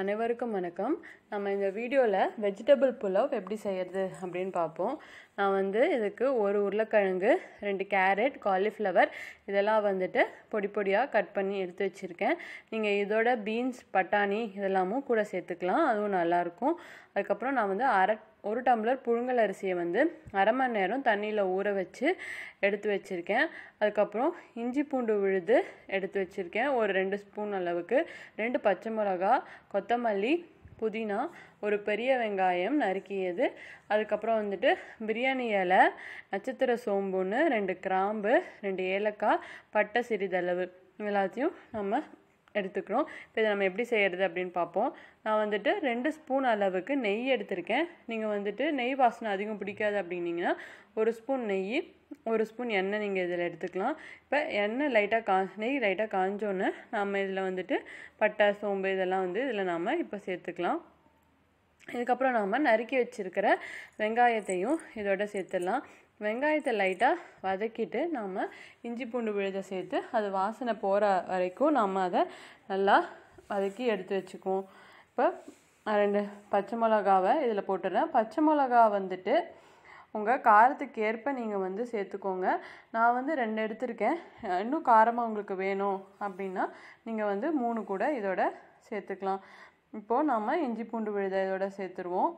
அனைவருக்கும் வணக்கம். நம்ம இந்த வீடியோவில் வெஜிடபிள் புலாவ் எப்படி செய்கிறது அப்படின்னு பார்ப்போம். நான் வந்து இதுக்கு ஒரு உருளைக்கிழங்கு ரெண்டு கேரட் காலிஃப்ளவர் இதெல்லாம் வந்துட்டு பொடி பொடியாக கட் பண்ணி எடுத்து வச்சுருக்கேன். நீங்கள் இதோட பீன்ஸ் பட்டாணி இதெல்லாமும் கூட சேர்த்துக்கலாம். அதுவும் நல்லாயிருக்கும் அதுக்கப்புறம் நான் வந்து அரை ஒரு டம்ளர் புழுங்கல் அரிசியை வந்து அரை மணி நேரம் தண்ணியில் ஊற வச்சு எடுத்து வச்சுருக்கேன். அதுக்கப்புறம் இஞ்சி பூண்டு விழுது எடுத்து வச்சுருக்கேன். ஒரு ரெண்டு ஸ்பூன் அளவுக்கு ரெண்டு பச்சை மிளகா கொத்தமல்லி புதினா ஒரு பெரிய வெங்காயம் நறுக்கியது. அதுக்கப்புறம் வந்துட்டு பிரியாணி இலை நட்சத்திர சோம்புன்னு ரெண்டு கிராம்பு ரெண்டு ஏலக்காய் பட்டை சிறிதளவு. எல்லாத்தையும் நம்ம எடுத்துக்கிறோம். இப்போ இதை நம்ம எப்படி செய்கிறது அப்படின்னு பார்ப்போம். நான் வந்துட்டு ரெண்டு ஸ்பூன் அளவுக்கு நெய் எடுத்திருக்கேன். நீங்கள் வந்துட்டு நெய் வாசனை அதிகம் பிடிக்காது அப்படின்னீங்கன்னா ஒரு ஸ்பூன் நெய் ஒரு ஸ்பூன் எண்ணெய் நீங்கள் இதில் எடுத்துக்கலாம். இப்போ எண்ணெய் லைட்டாக கா நெய் லைட்டாக காஞ்சோன்னே நம்ம இதில் வந்துட்டு பட்டை சோம்பு இதெல்லாம் வந்து இதில் நாம் இப்போ சேர்த்துக்கலாம். இதுக்கப்புறம் நாம் நறுக்கி வச்சுருக்கிற வெங்காயத்தையும் இதோட சேர்த்துடலாம். வெங்காயத்தை லைட்டாக வதக்கிட்டு நாம் இஞ்சி பூண்டு விழுதை சேர்த்து அது வாசனை போகிற வரைக்கும் நாம் அதை நல்லா வதக்கி எடுத்து வச்சுக்குவோம். இப்போ ரெண்டு பச்சை மிளகாவை இதில் போட்டுடுறேன். பச்சை மிளகா வந்துட்டு உங்கள் காரத்துக்கு ஏற்ப நீங்கள் வந்து சேர்த்துக்கோங்க. நான் வந்து ரெண்டு எடுத்திருக்கேன். இன்னும் காரமாக உங்களுக்கு வேணும் அப்படின்னா நீங்கள் வந்து மூணு கூட இதோட சேர்த்துக்கலாம். இப்போது நம்ம இஞ்சி பூண்டு விழுதை இதோட சேர்த்துருவோம்.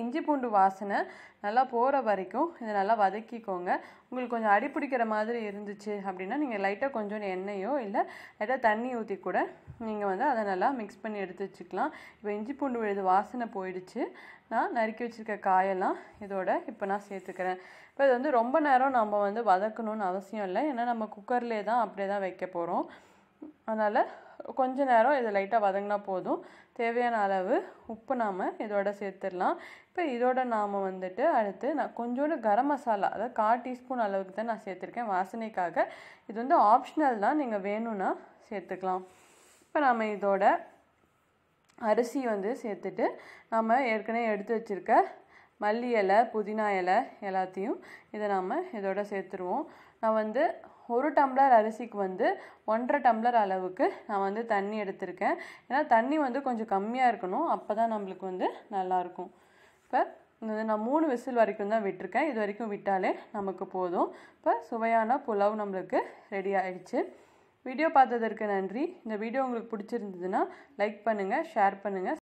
இஞ்சி பூண்டு வாசனை நல்லா போகிற வரைக்கும் இதை நல்லா வதக்கிக்கோங்க. உங்களுக்கு கொஞ்சம் அடி பிடிக்கிற மாதிரி இருந்துச்சு அப்படின்னா நீங்கள் லைட்டாக கொஞ்சம் எண்ணெயோ இல்லை லைட்டாக தண்ணி ஊற்றி கூட நீங்கள் வந்து அதை நல்லா மிக்ஸ் பண்ணி எடுத்து வச்சுக்கலாம். இப்போ இஞ்சி பூண்டு விழுது வாசனை போயிடுச்சு. நான் நறுக்கி வச்சுருக்க காயெல்லாம் இதோட இப்போ நான் சேர்த்துக்கிறேன். இப்போ இது வந்து ரொம்ப நேரம் நம்ம வந்து வதக்கணும்னு அவசியம் இல்லை. ஏன்னா நம்ம குக்கர்லேயே தான் அப்படியே தான் வைக்க போகிறோம் அதனால் கொஞ்ச நேரம் இதை லைட்டாக வதங்கினா போதும். தேவையான அளவு உப்பு நாம் இதோட சேர்த்துடலாம். இப்போ இதோட நாம் வந்துட்டு அடுத்து நான் கொஞ்சோண்டு கரம் மசாலா அதாவது கால் டீஸ்பூன் அளவுக்கு தான் நான் சேர்த்துருக்கேன் வாசனைக்காக. இது வந்து ஆப்ஷனல் தான் நீங்கள் வேணும்னா சேர்த்துக்கலாம். இப்போ நாம் இதோட அரிசி வந்து சேர்த்துட்டு நாம் ஏற்கனவே எடுத்து வச்சுருக்க மல்லி இலை புதினா இலை எல்லாத்தையும் இதை நாம் இதோட சேர்த்துருவோம். நான் வந்து ஒரு டம்ளர் அரிசிக்கு வந்து ஒன்றரை டம்ளர் அளவுக்கு நான் வந்து தண்ணி எடுத்திருக்கேன். ஏன்னா தண்ணி வந்து கொஞ்சம் கம்மியாக இருக்கணும். அப்போ தான் நம்மளுக்கு வந்து நல்லாயிருக்கும். இப்போ இந்த நான் மூணு விசில் வரைக்கும் தான் விட்டுருக்கேன். இது வரைக்கும் விட்டாலே நமக்கு போதும். இப்போ சுவையான புலாவ் நம்மளுக்கு ரெடி ஆயிடுச்சு. வீடியோ பார்த்ததற்கு நன்றி. இந்த வீடியோ உங்களுக்கு பிடிச்சிருந்ததுன்னா லைக் பண்ணுங்கள் ஷேர் பண்ணுங்கள்